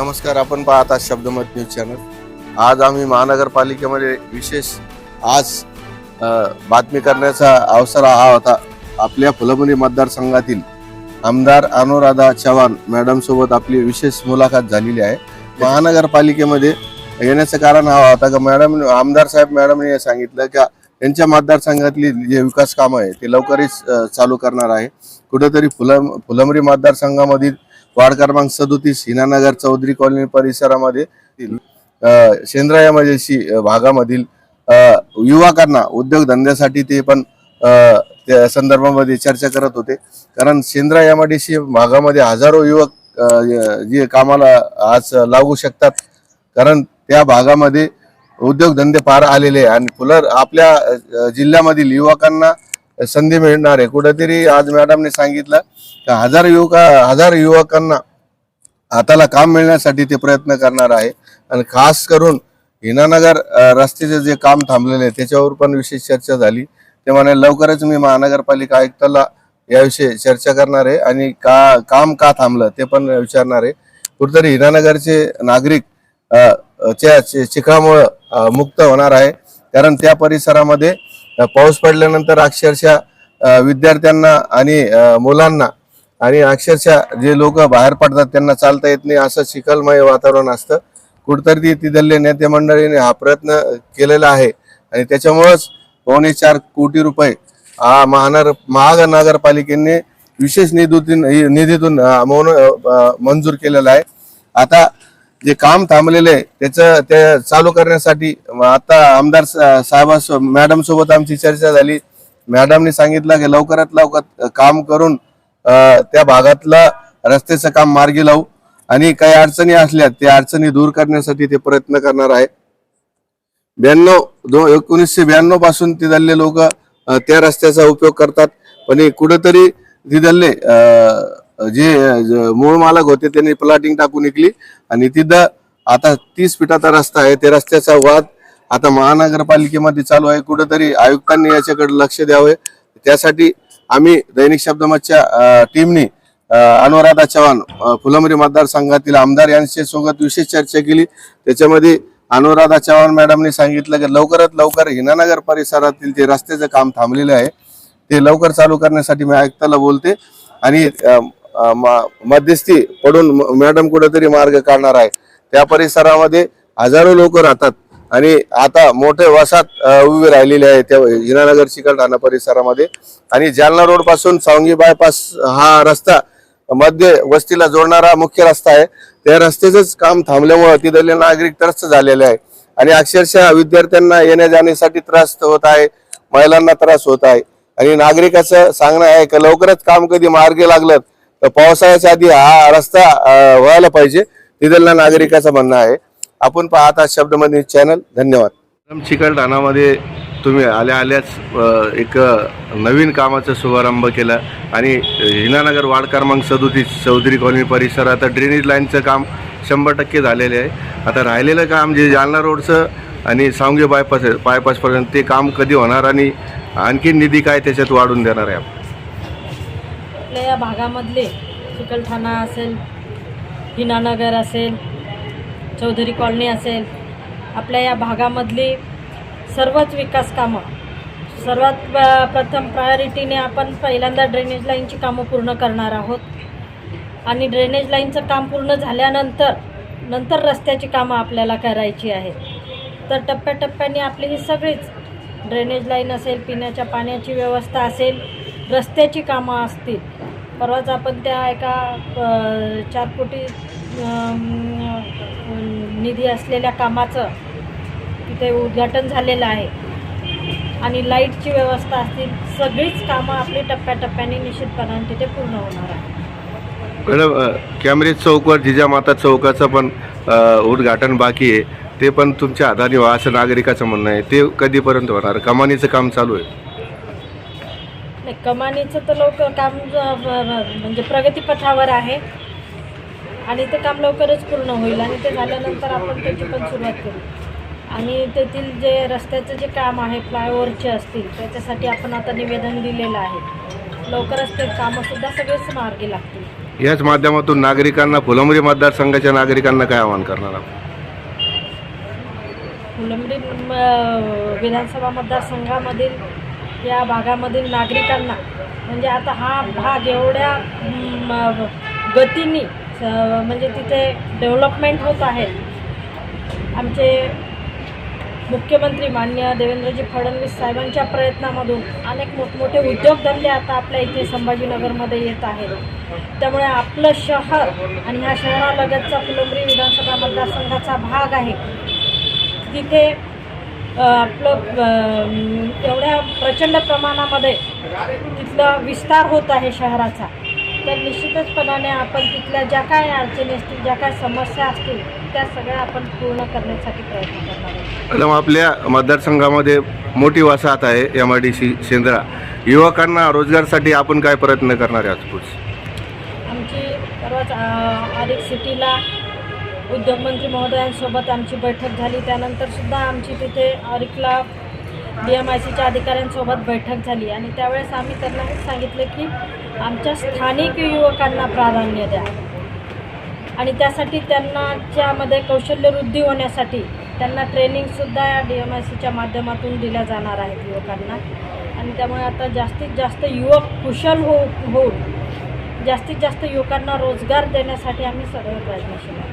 नमस्कार आपण पाहत आहात शब्दमत न्यूज चॅनल. आज आम्ही महानगरपालिकेमध्ये विशेष आज बातमी करण्याचा अवसर हा होता. आपल्या फुलंबरी मतदारसंघातील आमदार अनुराधा चव्हाण मॅडम सोबत आपली विशेष मुलाखत झालेली आहे. महानगरपालिकेमध्ये येण्याचं कारण हा होता का? मॅडम आमदार साहेब मॅडमने सांगितलं का त्यांच्या मतदारसंघातली जे विकास कामं आहे ते लवकरच चालू करणार आहे. कुठेतरी फुलं फुलंबरी मतदारसंघामधील वार्ड क्रमांक सदोतीस हिनानगर चौधरी कॉलनी परिसरामध्ये शेंद्रा शेंद्रायामधील भागामधील युवकांना उद्योगधंद्यासाठी ते पण त्या संदर्भामध्ये चर्चा करत होते. कारण शेंद्रा यामडीसी भागामध्ये हजारो युवक जे कामाला आज लागू शकतात. कारण त्या भागामध्ये उद्योगधंदे पार आलेले आहे. आणि फुलर आपल्या जिल्ह्यामधील युवकांना संधी मिळणार आहे. कुठेतरी आज मॅडमने सांगितलं का हजार युवका हजार युवकांना हाताला काम मिळण्यासाठी ते प्रयत्न करणार आहे. आणि खास करून हिनानगर रस्त्याचे जे काम थांबलेले आहे त्याच्यावर पण विशेष चर्चा झाली. ते म्हणे लवकरच मी महानगरपालिका आयुक्ताला याविषयी चर्चा करणार आहे आणि का काम का थांबलं ते पण विचारणार आहे. कुठेतरी हिनानगरचे नागरिक च्या चि- मुक्त होणार आहे. कारण त्या परिसरामध्ये पाऊस पडल्यानंतर अक्षरशः विद्यार्थ्यांना आणि मुलांना आणि अक्षरशः जे लोक बाहेर पडतात त्यांना चालता येत नाही असं चिखलमय वातावरण असतं. कुठतरी ती तिथले नेते मंडळीने हा प्रयत्न केलेला आहे आणि त्याच्यामुळंच पावणे चार कोटी रुपये हा महानगर महानगरपालिकेने विशेष निधीतून निधीतून मंजूर केलेला आहे. आता जे काम थांबलेलं आहे त्याचं ते चालू करण्यासाठी आता आमदार सा- साहेबा मॅडम सोबत आमची चर्चा झाली. मॅडमने सांगितलं की लवकरात लवकर काम करून त्या भागातला रस्त्याचं काम मार्गी लावू. आणि काही अडचणी असल्या त्या अडचणी दूर करण्यासाठी ते प्रयत्न करणार आहे ब्याण्णव दो एकोणीसशे ब्याण्णवपासून तिथले लोक त्या रस्त्याचा उपयोग करतात. पण कुठंतरी कुठेतरी तिथले जे मूळ मालक होते त्यांनी प्लॉटिंग टाकून निघली आणि तिथं आता तीस फिटाचा रस्ता आहे. त्या रस्त्याचा वाद आता महानगरपालिकेमध्ये चालू आहे. कुठेतरी आयुक्तांनी याच्याकडे लक्ष द्यावे. त्यासाठी आम्ही दैनिक शब्दमतच्या टीमनी अनुराधा चव्हाण फुलंबरी मतदारसंघातील आमदार यांच्या सोबत विशेष चर्चा केली. त्याच्यामध्ये अनुराधा चव्हाण मॅडमने सांगितलं की लवकरात लवकर हिनानगर परिसरातील जे रस्त्याचं काम थांबलेलं आहे ते लवकर चालू करण्यासाठी मी आयुक्ताला बोलते. आणि मध्यस्थी पडून म- मॅडम कुठेतरी मार्ग काढणार आहे. त्या परिसरामध्ये हजारो लोक राहतात आणि आता मोठे वसात उभी राहिलेले आहे त्या हिरानगर चिकलठाणा परिसरामध्ये. आणि जालना रोडपासून सावंगी बायपास हा रस्ता मध्य वस्तीला जोडणारा मुख्य रस्ता आहे. त्या रस्त्याचंच काम थांबल्यामुळे तिथले नागरिक त्रस्त झालेले आहे आणि अक्षरशः विद्यार्थ्यांना येण्या जाण्यासाठी त्रास होत आहे महिलांना त्रास होत आहे. आणि नागरिकाचं सांगणं आहे की लवकरच काम कधी मार्गी लागलं तर पावसाळ्याच्या आधी हा रस्ता व्हायला पाहिजे. तिथल्या नागरिकाचं म्हणणं आहे. आपण पाहत आहात शब्दमध्ये चॅनल. धन्यवाद. चिकलठाणामध्ये तुम्ही आल्या आल्याच एक नवीन कामाचा शुभारंभ केला. आणि हिनानगर वार्ड क्रमांक सदोतीस चौधरी कॉलनी परिसरात ड्रेनेज लाईनचं काम शंभर टक्के झालेले आहे. आता राहिलेलं काम जे जालना रोडचं आणि सावंगे बायपास बायपासपर्यंत ते काम कधी होणार आणि आणखी निधी काय त्याच्यात वाढून देणार आहे आपण? आपल्या या भागामधले चिकलठाणा असेल हिनानगर असेल चौधरी कॉलनी असेल आपल्या या भागामधली सर्वच विकास कामं सर्वात प्रथम प्रायोरिटीने आपण पहिल्यांदा ड्रेनेज लाईनची कामं पूर्ण करणार आहोत. आणि ड्रेनेज लाईनचं काम पूर्ण झाल्यानंतर नंतर रस्त्याची कामं आपल्याला करायची आहेत. तर टप्प्याटप्प्याने आपली ही सगळीच ड्रेनेज लाईन असेल पिण्याच्या पाण्याची व्यवस्था असेल रस्त्याची कामं असतील. परवाच आपण त्या एका चार कोटी निधी असलेल्या कामाचं तिथे उद्घाटन झालेलं आहे. आणि लाईटची व्यवस्था असतील सगळीच कामं आपली टप्प्याटप्प्याने निश्चितपणाने तिथे पूर्ण होणार आहे मॅडम अ, चौकवर जिजामाता चौकाचं पण उद्घाटन बाकी आहे. ते पण तुमच्या हाताने व्हा असं नागरिकाचं म्हणणं आहे. ते कधीपर्यंत होणार? कमानीचं काम चालू आहे. कमानीचं तर लोक काम म्हणजे प्रगतीपथावर आहे. आणि ते काम लवकरच पूर्ण होईल आणि ते झाल्यानंतर आपण त्याची पण सुरुवात करू. आणि तेथील जे रस्त्याचं जे काम आहे फ्लायओव्हरचे असतील त्याच्यासाठी आपण आता निवेदन दिलेलं आहे. लवकरच ते कामंसुद्धा सगळेच मार्गी लागतील. याच माध्यमातून नागरिकांना फुलंब्री मतदारसंघाच्या नागरिकांना काय आवाहन करणार आहात फुलंब्री विधानसभा मतदारसंघामधील या भागामधील नागरिकांना. म्हणजे आता हा भाग एवढ्या गतीने स- म्हणजे तिथे डेव्हलपमेंट होत आहे. आमचे मुख्यमंत्री मान्य देवेंद्रजी फडणवीस साहेबांच्या प्रयत्नामधून अनेक मोठमोठे उद्योगधंदे आता आपल्या इथे संभाजीनगरमध्ये येत आहेत. त्यामुळे आपलं शहर आणि ह्या शहरालगतचा फुलंब्री विधानसभा मतदारसंघाचा भाग आहे. तिथे आपलं एवढ्या प्रचंड प्रमाणामध्ये तिथला विस्तार होत आहे शहराचा. तर निश्चितचपणाने आपण तिथल्या ज्या काय अडचणी असतील ज्या काय समस्या असतील त्या सगळ्या आपण पूर्ण करण्यासाठी प्रयत्न करणार आहोत. मॅडम आपल्या मतदारसंघामध्ये मोठी वसाहत आहे M I D C Shendra. युवकांना रोजगारसाठी आपण काय प्रयत्न करणार आहे आज पुढचे आमची परवाच अ, आरिक सिटीला उद्योगमंत्री महोदयांसोबत आमची बैठक झाली. त्यानंतरसुद्धा आमची तिथे अरिकला डी एम आय सीच्या अधिकाऱ्यांसोबत बैठक झाली. आणि त्यावेळेस आम्ही त्यांना हे सांगितले की आमच्या स्थानिक युवकांना प्राधान्य द्या. आणि त्यासाठी त्यांनाच्यामध्ये कौशल्यवृद्धी होण्यासाठी त्यांना ट्रेनिंगसुद्धा या डी एम आय सीच्या माध्यमातून दिल्या जाणार आहेत युवकांना. आणि त्यामुळे आता जास्तीत जास्त युवक कुशल हो होऊन जास्तीत जास्त युवकांना रोजगार देण्यासाठी आम्ही सगळे प्रयत्नशील आहोत.